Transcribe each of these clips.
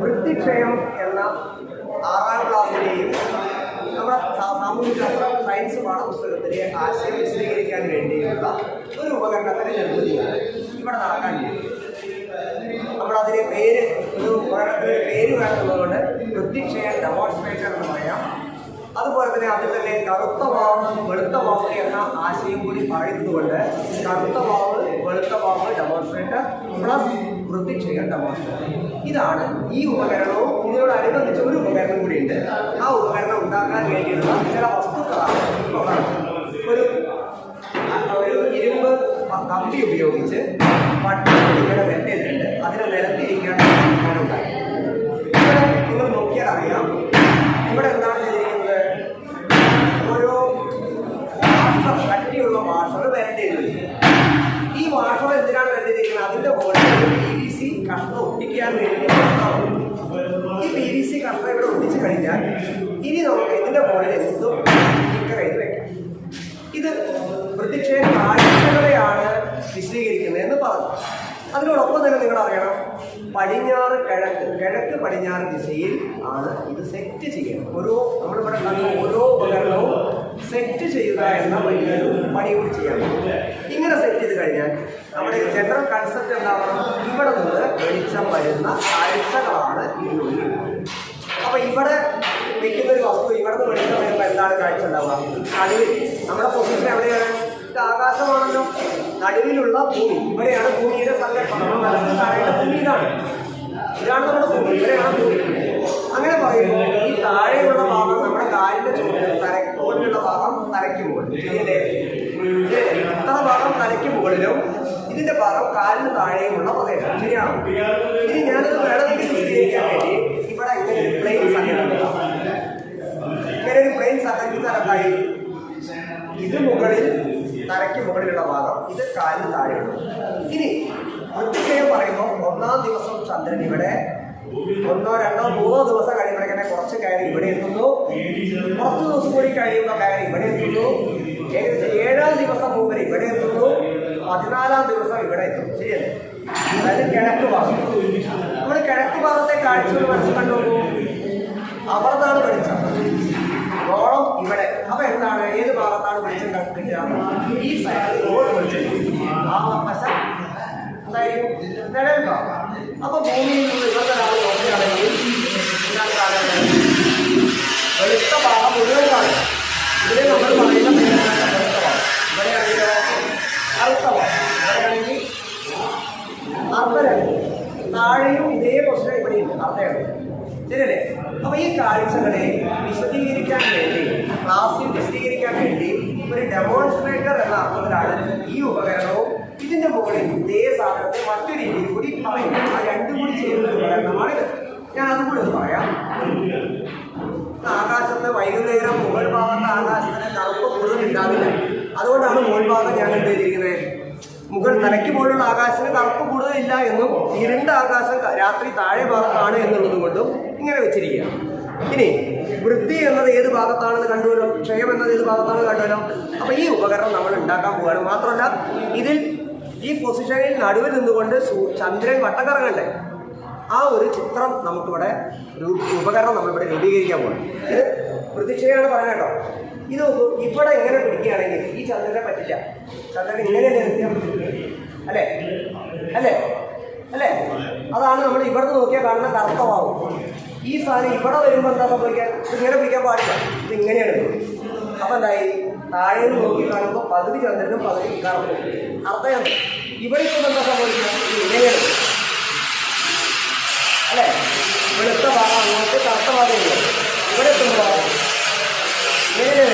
വൃത്തിക്ഷയം എന്ന ആറാം ക്ലാസ്സിലെയും നമ്മുടെ സാമൂഹ്യശാസ്ത്രം സയൻസ് പാഠപുസ്തകത്തിലെ ആശയം വിശദീകരിക്കാൻ വേണ്ടിയുള്ള ഒരു ഉപകരണത്തിന് നിർമ്മിതിയാണ് ഇവിടെ നടക്കാൻ വേണ്ടി നമ്മളതിന് പേര് ഒരു ഉപകരണത്തിന് പേര് വേണമെന്നുള്ളത് വൃത്തിക്ഷയ ഡെമോൺസ്ട്രേറ്റർ എന്ന് പറയാം. അതുപോലെ തന്നെ അതിൽ തന്നെ കറുത്ത വാവ് വെളുത്ത വാവ് എന്ന ആശയം കൂടി പറയുന്നതുകൊണ്ട് കറുത്ത വാവ് വെളുത്ത വാവ് ഡെമോൺസ്ട്രേറ്റർ പ്ലസ് വൃത്തിക്ഷയ ഡെമോൺസ്ട്രേറ്റർ ഇതാണ് ഈ ഉപകരണവും ഇതിനോടനുബന്ധിച്ച് ഒരു ഉപകരണം കൂടിയുണ്ട്. ആ ഉപകരണം ഉണ്ടാക്കാൻ വേണ്ടിയുള്ള ചില വസ്തുക്കളാണ്. ഒരു ഒരു ഇരുമ്പ് കമ്പി ഉപയോഗിച്ച് പട്ടം ഇങ്ങനെ വെട്ടിയിട്ടുണ്ട് അതിനെ നിരത്തിയിരിക്കാൻ ഉണ്ടായി ഇവിടെ നിങ്ങൾ നോക്കിയാൽ അറിയാം. ഇവിടെ എന്താണ് ചെയ്തിരിക്കുന്നത്? ഓരോ വാഷർ കട്ടിയുള്ള വാഷർ വരണ്ടിയിരിക്കുന്നത് ഈ വാഷർ എന്തിനാണ് വരണ്ടിയിരിക്കുന്നത് അതിന്റെ മുകളിൽ സി ഒട്ടിക്കാൻ വേണ്ടി ഈ പി വി സി കഷ്ണം ഇവിടെ ഒട്ടിച്ച് കഴിഞ്ഞാൽ ഇനി നമുക്ക് ഇതിന്റെ മുകളിൽ എന്തും സ്റ്റിക്കർ ചെയ്ത് വെക്കാം. ഇത് പ്രത്യക്ഷ കാര്യക്ഷമതയാണ് വിശദീകരിക്കുന്നത് എന്ന് പറഞ്ഞു. അതിനോടൊപ്പം തന്നെ നിങ്ങൾ അറിയണം പടിഞ്ഞാറ് കിഴക്ക് കിഴക്ക് പടിഞ്ഞാറ് ദിശയിൽ ആണ് ഇത് സെറ്റ് ചെയ്യുന്നത്. ഓരോ നമ്മളിവിടെ ഉണ്ടാക്കുന്ന ഓരോ ഉപകരണവും സെറ്റ് ചെയ്യുക എന്ന വലിയൊരു പണി കൂടി ചെയ്യാൻ ഇങ്ങനെ സെറ്റ് ചെയ്ത് കഴിഞ്ഞാൽ നമ്മുടെ ജനറൽ കൺസെപ്റ്റ് എന്താണ് ഇവിടെ നിന്ന് വെളിച്ചം വരുന്ന കാഴ്ചകളാണ് ഈ ഇതിനുള്ളിൽ അപ്പൊ ഇവിടെ വെക്കുന്ന ഒരു വസ്തു ഇവിടെ നിന്ന് വെളിച്ചം വരുമ്പോൾ എന്താണ് കാഴ്ച ഉണ്ടാവുക? നടുവിൽ. നമ്മുടെ പൊസിഷൻ എവിടെയാണ്? ഇത് ആകാശമാണല്ലോ. നടുവിലുള്ള ഭൂമി. ഇവിടെയാണ് ഭൂമിയുടെ സങ്കല്പം. നമ്മൾ വലത്ത് ഭൂമി ഇതാണ്. ഇതാണ് നമ്മുടെ ഭൂമി. ഇവിടെയാണ് ഭൂമി അങ്ങനെ പറയുമ്പോൾ ഈ താഴെയുള്ള ഭാഗം നമ്മുടെ കാലിന്റെ ചുവട്ടിൽ തലയ്ക്ക് മുകളിലുള്ള ഭാഗം തലയ്ക്ക് മുകളിൽ ശരിയല്ലേ ഇത് എത്ര ഭാഗം തലയ്ക്ക് മുകളിലും ഭാഗം കാലിന് താഴെയുമുള്ള പ്രദേശം. ശരിയാണോ? ഇനി ഞാനത് വേണമെങ്കിൽ വിശദീകരിക്കാൻ വേണ്ടി ഇവിടെ ഇങ്ങനെ ഒരു പ്ലെയിൻ സങ്കല്പിക്കാം ഇങ്ങനെ ഒരു പ്ലെയിൻ സങ്കല്പിച്ചാൽ നടക്കായി ഇത് മുകളിൽ തലയ്ക്ക് മുകളിലുള്ള ഭാഗം. ഇത് കാലിന് താഴെയുള്ളൂ. ഇനി വൃത്തികയം പറയുമ്പോൾ ഒന്നാം ദിവസം ചന്ദ്രൻ ഇവിടെ. ഒന്നോ രണ്ടോ മൂന്നോ ദിവസം കഴിയുമ്പോഴേക്കന്നെ കുറച്ച് കയറി ഇവിടെ എത്തുന്നു. കുറച്ച് ദിവസം കൂടി കഴിയുമ്പോൾ കയറി ഇവിടെ എത്തുന്നു. ഏകദേശം പതിനാലാം ദിവസം ഇവിടെ എത്തും. ശരിയല്ലേ? അതായത് കിഴക്ക് ഭാഗം. നമ്മൾ കിഴക്ക് ഭാഗത്തെ കാഴ്ചകൾ മനസ്സിൽ അവിടുന്നാണ് വെളിച്ചം. ഗോളം ഇവിടെ. അപ്പൊ എന്താണ്? ഏത് ഭാഗത്താണ് വെളിച്ചം കിട്ടുക ഈ സൈഡിൽ ഗോൾ വെളിച്ചം. ആ അപ്പൊ ഭൂമിയിൽ നിന്ന് ഇവിടുത്തെ ഒരാൾ നോക്കുകയാണെങ്കിൽ അർദ്ധരംഗം താഴെയും ഇതേ പ്രശ്നം ഇവിടെയുണ്ട് അർദ്ധരംഗം ശരിയല്ലേ? അപ്പൊ ഈ കാഴ്ചകളെ വിശദീകരിക്കാൻ വേണ്ടി ക്ലാസ്സിൽ വിശദീകരിക്കാൻ വേണ്ടി ഒരു ഡെമോൺസ്ട്രേറ്റർ എന്ന അർത്ഥത്തിലാണ് ഈ ഉപകരണവും ഇതിന്റെ മുകളിൽ ഇതേ സാധനത്തെ മറ്റു രീതിയിൽ കൂടി പറയും ആ രണ്ടും കൂടി ചെയ്യുന്ന ഉപകരണമാണിത്. ഞാൻ അതും കൂടി പറയാം. ആകാശത്ത് വൈകുന്നേരം മുകൾ ഭാഗത്ത് ആകാശത്തിന് കറുപ്പ് കൂടുതൽ ഉണ്ടാവില്ല. അതുകൊണ്ടാണ് മുകൾ ഭാഗം ഞാൻ എന്ത് ചെയ്തിരിക്കുന്നത് മുകൾ തലയ്ക്ക് പോലുള്ള ആകാശത്തിന് കറുപ്പ് കൂടുതലില്ല എന്നും ഇരുണ്ട ആകാശം രാത്രി താഴെ ഭാഗത്താണ് എന്നുള്ളത് കൊണ്ടും ഇങ്ങനെ വെച്ചിരിക്കുക ഇനി വൃത്തി എന്നത് ഏത് ഭാഗത്താണെന്ന് കണ്ടുവല്ലോ ക്ഷയം എന്നത് ഏത് ഭാഗത്താണ് കണ്ടുവല്ലോ അപ്പൊ ഈ ഉപകരണം നമ്മൾ ഉണ്ടാക്കാൻ പോവുകയാണ് മാത്രമല്ല ഇതിൽ ഈ പൊസിഷനിൽ നടുവിൽ നിന്നുകൊണ്ട് ചന്ദ്രൻ വട്ടക്കറങ്ങണ്ടേ ആ ഒരു ചിത്രം നമുക്കിവിടെ ഒരു ഉപകരണം നമ്മളിവിടെ രൂപീകരിക്കാൻ പോകണം ഇത് പ്രതീക്ഷയാണ് കേട്ടോ. ഇത് ഇവിടെ എങ്ങനെ പിടിക്കുകയാണെങ്കിൽ ഈ ചന്ദ്രനെ പറ്റില്ല. ചന്ദ്രൻ ഇങ്ങനെ നിർത്തിയാൽ അല്ലേ? അല്ലേ? അല്ലേ? അതാണ് നമ്മൾ ഇവിടെ നോക്കിയാൽ കാണുന്ന കറുത്ത ഭാവം ഈ സാധനം ഇവിടെ വരുമ്പോൾ എന്താ സംഭവിക്കാൻ? ഇങ്ങനെ പിടിക്കാൻ പാടില്ല. ഇത് ഇങ്ങനെയാണ് അപ്പൊ എന്തായി? താഴെ നോക്കി കാണുമ്പോൾ പകുതി ചന്ദ്രനും പകുതി കറുപ്പും അർത്ഥം ഇവിടെ ഇപ്പം എന്താ സംഭവിക്കുക ഇത് ഇങ്ങനെയാണ് അല്ലേ? വെളുത്ത ഭാഗം അങ്ങോട്ട് കറുത്ത ഭാഗമില്ല ഇവിടെ എത്തുമ്പോൾ ഇങ്ങനെ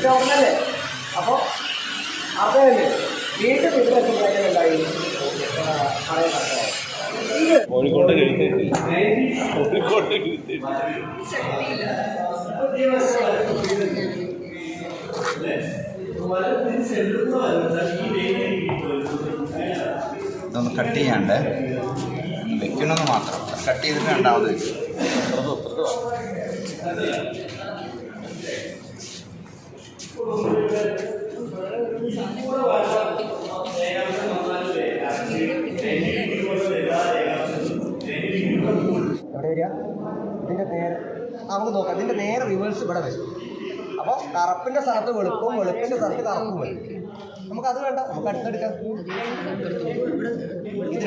വെളുത്ത ഓർമ്മല്ലേ അപ്പോൾ അതല്ലേ വീണ്ടും ഇവിടെ ഇത് കോഴിക്കോട്ട് കോഴിക്കോട്ട് ഇതൊന്ന് കട്ട് ചെയ്യാണ്ട് വെക്കണമെന്ന് മാത്രം. കട്ട് ചെയ്തിട്ട് രണ്ടാമത് വെക്കും. വരിക. ഇതിന്റെ നേരെ നമുക്ക് നോക്കാം. ഇതിന്റെ നേരെ റിവേഴ്സ് ഇവിടെ വരും. അപ്പോൾ കറുപ്പിന്റെ സ്ഥലത്ത് വെളുപ്പും വെളുപ്പിന്റെ സ്ഥലത്ത് കറുപ്പും വരും. നമുക്ക് അത് വേണ്ട. നമുക്ക് അടുത്തെടുക്കാം ഇത്.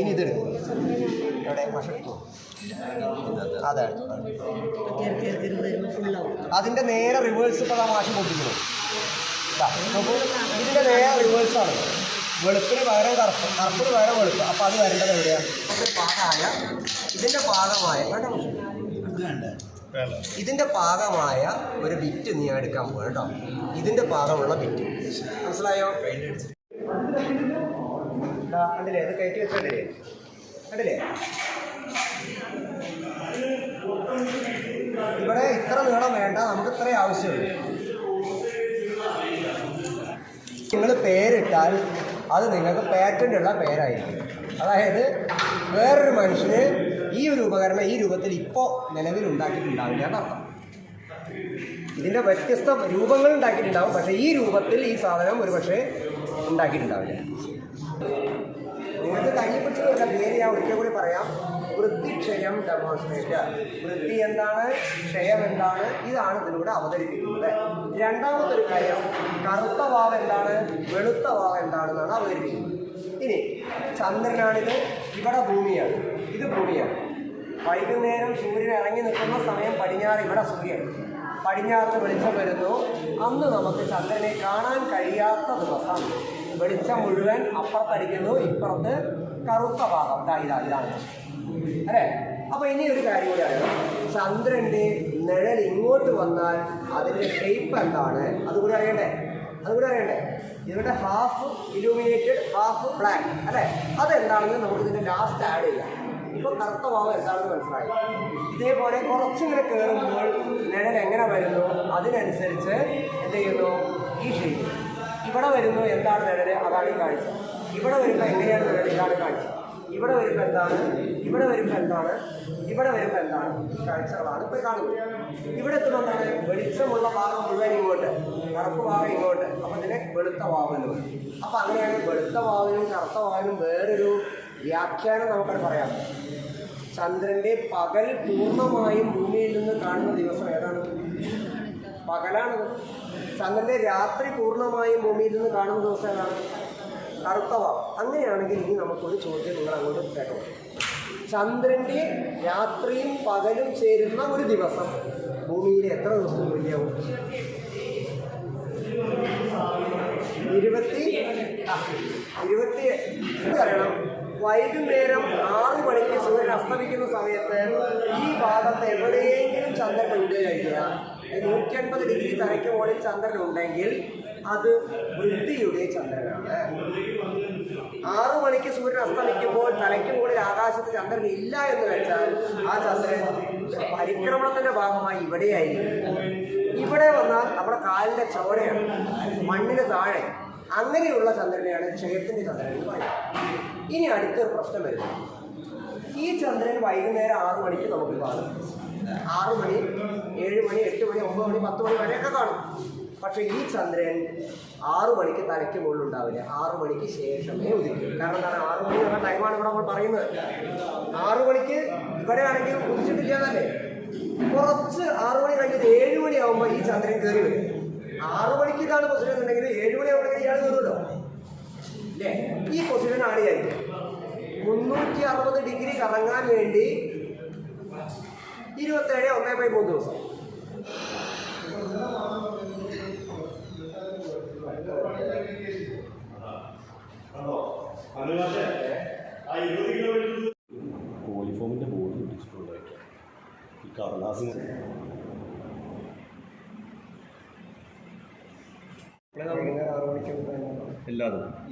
ഇനി ഇതെടുക്കും എവിടെ പക്ഷേ അതെ. അതിന്റെ നേരെ റിവേഴ്സ് ഇപ്പോൾ മാഷ് പൊട്ടിക്കുന്നു. ദാ, നോക്കൂ. ഇതിന്റെ നേരെ റിവേഴ്സ് ആണ്. വെളുപ്പിന് പകരം കറുപ്പ് കറുപ്പിന് പകരം വെളുപ്പ്. അപ്പൊ അത് വരേണ്ടത് എവിടെയാണ്? ഇതിന്റെ പാകമായ ഇതിന്റെ പാകമായ ഒരു ബിറ്റ് നീ എടുക്കാൻ പോകും കേട്ടോ. ഇതിന്റെ ഭാഗമുള്ള ബിറ്റ് മനസ്സിലായോ? കണ്ടില്ലേ? ഇത് കയറ്റി വെച്ചല്ലേ കണ്ടില്ലേ? ഇവിടെ ഇത്ര നീളം വേണ്ട നമുക്ക് ഇത്രയും ആവശ്യമുള്ളൂ. നിങ്ങൾ പേരിട്ടാൽ അത് നിങ്ങൾക്ക് പാറ്റന്റ് ഉള്ള പേരായിരിക്കും. അതായത് വേറൊരു മനുഷ്യന് ഈ ഒരു ഉപകരണം ഈ രൂപത്തിൽ ഇപ്പോൾ നിലവിൽ ഉണ്ടാക്കിയിട്ടുണ്ടാവില്ല എന്നർത്ഥം ഇതിന്റെ വ്യത്യസ്ത രൂപങ്ങൾ ഉണ്ടാക്കിയിട്ടുണ്ടാവും പക്ഷേ ഈ രൂപത്തിൽ ഈ സാധനം ഒരു പക്ഷേ ഉണ്ടാക്കിയിട്ടുണ്ടാവില്ല. കയ്യിൽ പേര് ഞാൻ ഒരിക്കൽ കൂടി പറയാം. വൃത്തിക്ഷയം ഡെമോൺസ്ട്രേറ്റ് വൃത്തി എന്താണ്? ക്ഷയം എന്താണ്? ഇതാണ് ഇതിലൂടെ അവതരിപ്പിക്കുന്നത്. രണ്ടാമതൊരു കാര്യം കറുത്ത വാവ് എന്താണ്? വെളുത്ത വാവ് എന്താണെന്നാണ് അവതരിപ്പിക്കുന്നത്. ഇനി ചന്ദ്രനാണിത് ഇവിടെ ഭൂമിയാണ്. ഇത് ഭൂമിയാണ്. വൈകുന്നേരം സൂര്യൻ ഇറങ്ങി നിൽക്കുന്ന സമയം പടിഞ്ഞാറ് ഇവിടെ സൂര്യൻ. പടിഞ്ഞാറ് വെളിച്ചം വരുന്നു. അന്ന് നമുക്ക് ചന്ദ്രനെ കാണാൻ കഴിയാത്ത ദിവസം. വെളിച്ചം മുഴുവൻ അപ്പുറത്തടിക്കുന്നു ഇപ്പുറത്ത് കറുത്ത ഭാഗം ദാ ഇതാ ഇതാണ് അല്ലേ? അപ്പൊ ഇനി ഒരു കാര്യം കൂടി അറിയണം. ചന്ദ്രന്റെ നിഴൽ ഇങ്ങോട്ട് വന്നാൽ അതിന്റെ ഷേപ്പ് എന്താണ്? അതുകൂടി അറിയണ്ടേ? അതുകൂടി അറിയണ്ടേ? ഇതിവിടെ ഹാഫ് ഇലൂമിനേറ്റഡ് ഹാഫ് ബ്ലാക്ക് അല്ലേ? അതെന്താണെന്ന് നമുക്ക് ഇതിന്റെ ലാസ്റ്റ് ആഡ് ചെയ്യാം. ഇപ്പൊ കറുത്ത ഭാവം എന്താണെന്ന് മനസ്സിലായി? ഇതേപോലെ കുറച്ചിങ്ങനെ കയറുമ്പോൾ നിഴൽ എങ്ങനെ വരുന്നു? അതിനനുസരിച്ച് എന്ത് ചെയ്യുന്നു? ഈ ഷേപ്പ് ഇവിടെ വരുന്നു എന്താണ് നിഴൽ? അതാണ് ഈ കാഴ്ച. ഇവിടെ വരുമ്പോൾ എങ്ങനെയാണ് ഇതാണ് കാഴ്ച? ഇവിടെ വരുമ്പോൾ എന്താണ്? ഇവിടെ വരുമ്പോൾ എന്താണ്? ഇവിടെ വരുമ്പോൾ എന്താണ്? കാഴ്ചകളാണ് ഇപ്പോൾ കാണുന്നത്. ഇവിടെ എത്തുമ്പോൾ എന്താണ് വെളിച്ചമുള്ള ഭാഗം മുഴുവൻ ഇങ്ങോട്ട് കറുപ്പ് ഭാഗം ഇങ്ങോട്ട് അപ്പം ഇതിനെ വെളുത്ത വാവ് എന്ന് പറയും. അപ്പം അങ്ങനെയാണ് വെളുത്ത വാവിനും കറുത്ത വാവിനും വേറൊരു വ്യാഖ്യാനം നമുക്കത് പറയാം. ചന്ദ്രന്റെ പകൽ പൂർണമായും ഭൂമിയിൽ നിന്ന് കാണുന്ന ദിവസം ഏതാണ്? പകലാണ് ചന്ദ്രന്റെ രാത്രി പൂർണമായും ഭൂമിയിൽ നിന്ന് കാണുന്ന ദിവസം ഏതാണ്? കറുത്തവാം. അങ്ങനെയാണെങ്കിൽ ഇനി നമുക്കൊരു ചോദ്യം നിങ്ങൾ അങ്ങോട്ട് കേട്ടോ. ചന്ദ്രന്റെ രാത്രിയും പകലും ചേരുന്ന ഒരു ദിവസം. ഭൂമിയിൽ എത്ര ദിവസം തുല്യവും ഇരുപത്തി ഇരുപത്തി ഇത് അറിയണം. വൈകുന്നേരം ആറ് മണിക്ക് സൂര്യൻ അസ്തമിക്കുന്ന സമയത്ത് ഈ ഭാഗത്ത് എവിടെയെങ്കിലും ചന്ദ്രൻ ഉണ്ട് കഴിഞ്ഞാൽ നൂറ്റി അൻപത് ഡിഗ്രി തലയ്ക്ക് മുകളിൽ ചന്ദ്രൻ ഉണ്ടെങ്കിൽ അത് ബുദ്ധിയുടെ ചന്ദ്രനാണ്. ആറു മണിക്ക് സൂര്യൻ അസ്തമിക്കുമ്പോൾ തലയ്ക്ക് മുകളിൽ ആകാശത്ത് ചന്ദ്രൻ ഇല്ല എന്ന് വെച്ചാൽ ആ ചന്ദ്രൻ പരിക്രമണത്തിന്റെ ഭാഗമായി ഇവിടെയായിരിക്കും. ഇവിടെ വന്നാൽ നമ്മുടെ കാലിന്റെ ചോരയാണ് മണ്ണിന് താഴെ. അങ്ങനെയുള്ള ചന്ദ്രനെയാണ് ക്ഷയത്തിന്റെ ചന്ദ്രൻ എന്ന് പറയുന്നത്. ഇനി അടുത്തൊരു പ്രശ്നം വരുന്നു. ഈ ചന്ദ്രൻ വൈകുന്നേരം ആറു മണിക്ക് നമുക്ക് കാണും. ആറു മണി ഏഴ് മണി എട്ട് മണി ഒമ്പത് മണി പത്ത് മണി വരെയൊക്കെ കാണും. പക്ഷേ ഈ ചന്ദ്രൻ ആറു മണിക്ക് തലയ്ക്ക് മുകളിൽ ഉണ്ടാവില്ല ആറു മണിക്ക് ശേഷമേ ഉദിക്കൂ. കാരണം എന്താണ്? ആറു മണി എന്ന ടൈമാണ് ഇവിടെ നമ്മൾ പറയുന്നത്. ആറു മണിക്ക് ഇവിടെ ആണെങ്കിൽ ഉദിച്ചിട്ടില്ല എന്നല്ലേ? കുറച്ച് ആറു മണി കഴിഞ്ഞിട്ട് ഏഴ് മണിയാവുമ്പോൾ ഈ ചന്ദ്രൻ കയറി വരും. ആറു മണിക്ക് ഇതാണ് പൊസിഷൻ ഉണ്ടെങ്കിൽ മണി മണിയാവുമ്പോഴേക്കും ഇയാൾ കയറുമല്ലോ അല്ലേ? ഈ പൊസിഷൻ ആടിയായിരിക്കും മുന്നൂറ്റി അറുപത് ഡിഗ്രി കറങ്ങാൻ വേണ്ടി ഇരുപത്തേഴ് ഒന്നേ പോയി മൂന്ന് ദിവസം. കോളിഫോമിന്റെ ബോർഡ് പിടിച്ചിട്ടുണ്ടായിട്ട്. ഈ മണിക്ക് എല്ലാതും.